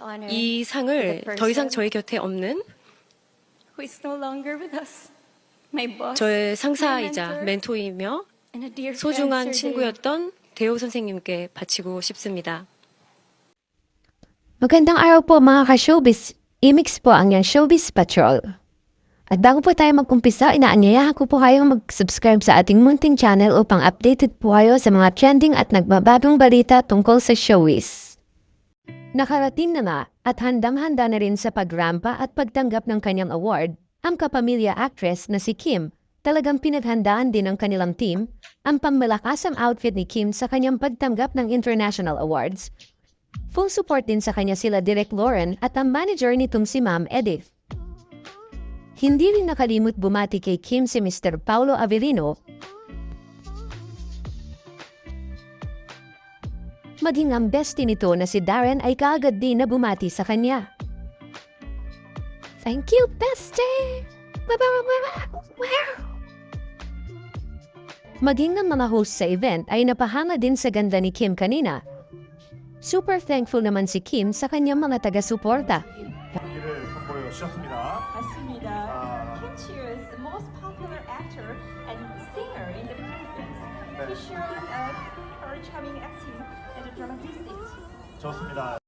honor 이 상을 더 이상 저희 곁에 없는 who is no longer with us. My boss, 저의 상사이자 멘토이며 and a dear 소중한. 친구였던 대호 선생님께 바치고 싶습니다. Magandang araw po mga ka-showbiz. Imix po ang yung Showbiz Patrol. At bago po tayo magkumpisa, inaanyayahan ko po kayong mag-subscribe sa ating munting channel upang updated po kayo sa mga trending at nagbabagong balita tungkol sa showbiz. Nakarating na nga at handang-handa na rin sa pagrampa at pagtanggap ng kanyang award, ang kapamilya actress na si Kim. Talagang pinaghandaan din ng kanilang team ang pangmalakasang outfit ni Kim sa kanyang pagtanggap ng international awards Full support din sa kanya sila Direk Lauren at ang manager nitong si Ma'am Edith. Hindi rin nakalimot bumati kay Kim si Mr. Paulo Avelino. maging ang bestie nito na si Darren ay kaagad din na bumati sa kanya. Thank you, bestie! Wow! Maging ng mga host sa event ay napahanga din sa ganda ni Kim kanina. Super thankful naman si Kim sa kanyang mga taga-suporta. He shared uh, her charming acting and 좋습니다.